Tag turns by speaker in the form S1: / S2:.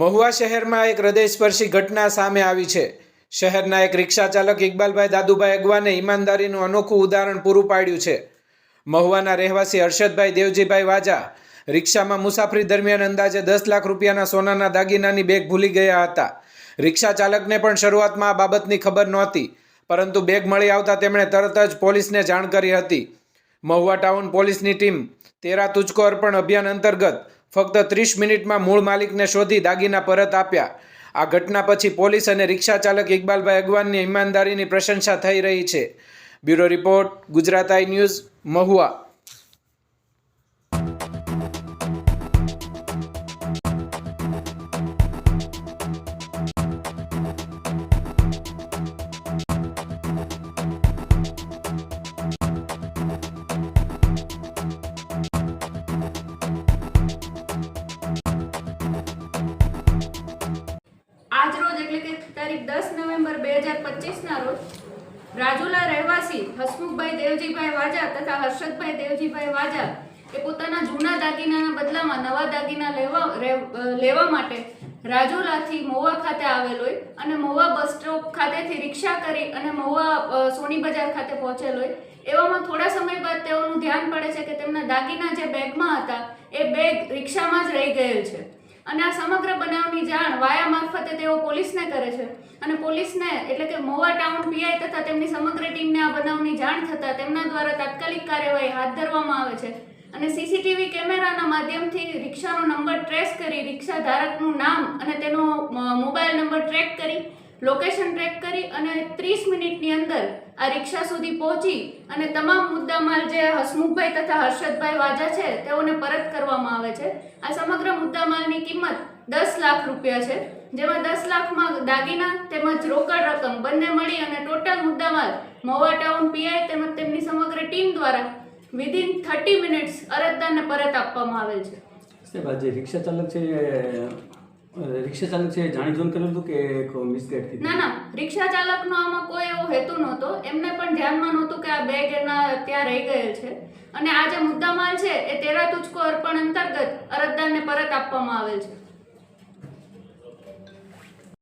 S1: મહુવા શહેરમાં એક હૃદયસ્પર્શી ઘટના સામે આવી છે. શહેરના એક રિક્ષા ચાલક ઇકબાલભાઈ દાદુભાઈ અગવાને ઈમાનદારીનું અનોખું ઉદાહરણ પૂરું પાડ્યું છે. મહુવાના રહેવાસી હર્ષદભાઈ દેવજીભાઈ વાજા રિક્ષામાં મુસાફરી દરમિયાન અંદાજે દસ લાખ રૂપિયાના સોનાના દાગીનાની બેગ ભૂલી ગયા હતા. રિક્ષા ચાલકને પણ શરૂઆતમાં આ બાબતની ખબર નહોતી, પરંતુ બેગ મળી આવતા તેમણે તરત જ પોલીસને જાણ કરી હતી. મહુવા ટાઉન પોલીસની ટીમ તેરા તુચકો અર્પણ અભિયાન અંતર્ગત ફક્ત ત્રીસ મિનિટમાં મૂળ માલિકને શોધી દાગીના પરત આપ્યા. આ ઘટના પછી પોલીસ અને રિક્ષા ચાલક ઇકબાલભાઈ અગવાનની ઈમાનદારીની પ્રશંસા થઈ રહી છે. Bureau report, Gujarat I news, Mahuva.
S2: તારીખ દસ નવેમ્બર બે હજાર પચીસના રોજ રાજુલા રહેવાસી હસમુખભાઈ દેવજીભાઈ વાજા તથા હર્ષદભાઈ દેવજીભાઈ વાજા એ પોતાના જૂના દાગીનાના બદલામાં નવા દાગીના લેવા લેવા માટે રાજુલાથી મહુવા ખાતે આવેલો અને મહુવા બસ સ્ટોપ ખાતેથી રિક્ષા કરી અને મહુવા સોની બજાર ખાતે પહોંચેલ એવામાં થોડા સમય બાદ તેઓનું ધ્યાન પડે છે કે તેમના દાગીના જે બેગમાં હતા એ બેગ રિક્ષામાં જ રહી ગયેલ છે. અને આ સમગ્ર બનાવની જાણ વાયા મારફતે તેઓ પોલીસને કરે છે. અને પોલીસને એટલે કે મોવા ટાઉન પીઆઈ તથા તેમની સમગ્ર ટીમને આ બનાવની જાણ થતાં તેમના દ્વારા તાત્કાલિક કાર્યવાહી હાથ ધરવામાં આવે છે. અને સીસીટીવી કેમેરાના માધ્યમથી રિક્ષાનો નંબર ટ્રેસ કરી રિક્ષા ધારકનું નામ અને તેનો મોબાઈલ નંબર ટ્રેક કરી, લોકેશન ટ્રેક કરી અને ત્રીસ મિનિટની અંદર આ રિક્ષા સુધી પહોંચી અને તમામ મુદ્દામાલ જે હસમુખભાઈ તથા હર્ષદભાઈ વાજા છે તેઓને પરત કરવામાં આવે છે. આ સમગ્ર મુદ્દામાલની કિંમત દસ લાખ રૂપિયા છે. જેમાં દસ લાખમાં દાગીના તેમજ રોકડ રકમ બંને મળી અને ટોટલ મુદ્દામાલ મોવા ટાઉન પીઆઈ તેમજ તેમની સમગ્ર ટીમ દ્વારા વિધિન થર્ટી મિનિટ્સ અરજદારને પરત આપવામાં આવેલ છે.
S3: સાહેબ રિક્ષા ચાલક છે રિક્ષા ચાલક છે જાણી જોઈને કર્યું હતું કે એક મિસગાઈડ થઈ
S2: ના ના. રિક્ષા ચાલકનો આમાં કોઈ એવો હેતુ નહોતો. એમને પણ ધ્યાનમાં નહોતું કે આ બેગ એના ત્યાં રહી ગયેલ છે. અને આ જે મુદ્દામાલ છે એ તેરા તુચકો અર્પણ અંતર્ગત અરજદારને પરત આપવામાં આવેલ છે.